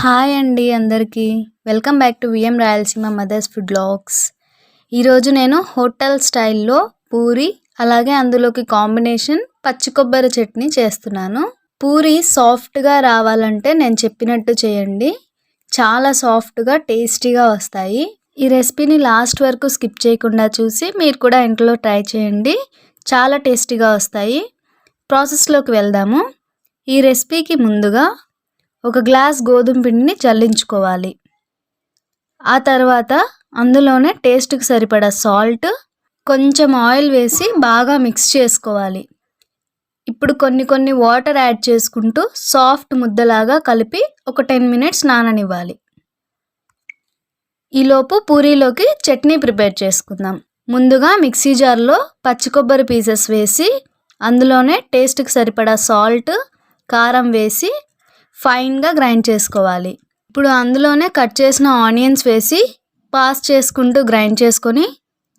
Hi అండి అందరికీ. Welcome back to VM Rayalaseema mothers food blogs ఈరోజు నేను హోటల్ స్టైల్లో పూరి అలాగే అందులోకి కాంబినేషన్ పచ్చి కొబ్బరి చట్నీ చేస్తున్నాను. పూరి సాఫ్ట్గా రావాలంటే నేను చెప్పినట్టు చేయండి. చాలా సాఫ్ట్గా టేస్టీగా వస్తాయి. ఈ రెసిపీని లాస్ట్ వరకు స్కిప్ చేయకుండా చూసి మీరు కూడా ఇంట్లో ట్రై చేయండి. చాలా టేస్టీగా వస్తాయి. ప్రాసెస్లోకి వెళ్దాము. ఈ రెసిపీకి ముందుగా ఒక గ్లాస్ గోధుమ పిండిని చల్లించుకోవాలి. ఆ తర్వాత అందులోనే టేస్ట్కి సరిపడా సాల్ట్ కొంచెం ఆయిల్ వేసి బాగా మిక్స్ చేసుకోవాలి. ఇప్పుడు కొన్ని కొన్ని వాటర్ యాడ్ చేసుకుంటూ సాఫ్ట్ ముద్దలాగా కలిపి ఒక టెన్ మినిట్స్ నాననివ్వాలి. ఈలోపు పూరీలోకి చట్నీ ప్రిపేర్ చేసుకుందాం. ముందుగా మిక్సీ జార్లో పచ్చి కొబ్బరి పీసెస్ వేసి అందులోనే టేస్ట్కి సరిపడా సాల్ట్ కారం వేసి ఫైన్గా గ్రైండ్ చేసుకోవాలి. ఇప్పుడు అందులోనే కట్ చేసిన ఆనియన్స్ వేసి పాస్ చేసుకుంటూ గ్రైండ్ చేసుకొని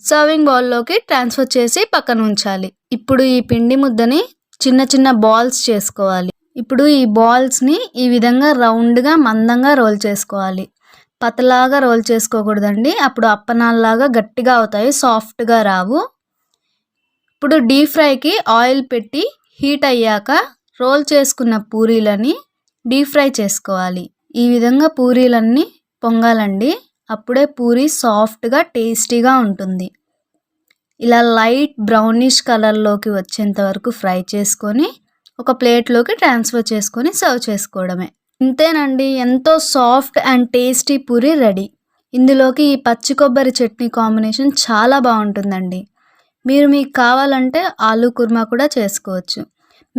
సర్వింగ్ బౌల్లోకి ట్రాన్స్ఫర్ చేసి పక్కన ఉంచాలి. ఇప్పుడు ఈ పిండి ముద్దని చిన్న చిన్న బాల్స్ చేసుకోవాలి. ఇప్పుడు ఈ బాల్స్ని ఈ విధంగా రౌండ్గా మందంగా రోల్ చేసుకోవాలి. పతలాగా రోల్ చేసుకోకూడదండి. అప్పుడు అప్పనాల్లాగా గట్టిగా అవుతాయి సాఫ్ట్గా రావు. ఇప్పుడు డీప్ ఫ్రైకి ఆయిల్ పెట్టి హీట్ అయ్యాక రోల్ చేసుకున్న పూరీలని డీప్ ఫ్రై చేసుకోవాలి. ఈ విధంగా పూరీలన్నీ పొంగాలండి. అప్పుడే పూరి సాఫ్ట్గా టేస్టీగా ఉంటుంది. ఇలా లైట్ బ్రౌనిష్ కలర్లోకి వచ్చేంత వరకు ఫ్రై చేసుకొని ఒక ప్లేట్లోకి ట్రాన్స్ఫర్ చేసుకొని సర్వ్ చేసుకోవడమే. ఇంతేనండి ఎంతో soft and tasty puri ready. ఇందులోకి ఈ పచ్చి కొబ్బరి చట్నీ కాంబినేషన్ చాలా బాగుంటుందండి. మీరు మీకు కావాలంటే ఆలూ కుర్మా కూడా చేసుకోవచ్చు.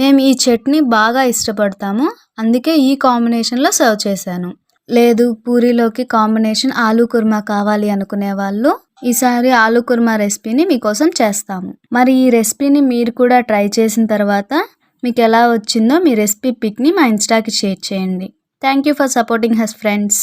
మేము ఈ చట్నీ బాగా ఇష్టపడతాము. అందుకే ఈ కాంబినేషన్లో సర్వ్ చేశాను. లేదు పూరీలోకి కాంబినేషన్ ఆలూ కుర్మా కావాలి అనుకునే వాళ్ళు ఈసారి ఆలూ కుర్మా రెసిపీని మీకోసం చేస్తాము. మరి ఈ రెసిపీని మీరు కూడా ట్రై చేసిన తర్వాత మీకు ఎలా వచ్చిందో మీ రెసిపీ పిక్ని మా ఇన్స్టాకి షేర్ చేయండి. Thank you for supporting us friends.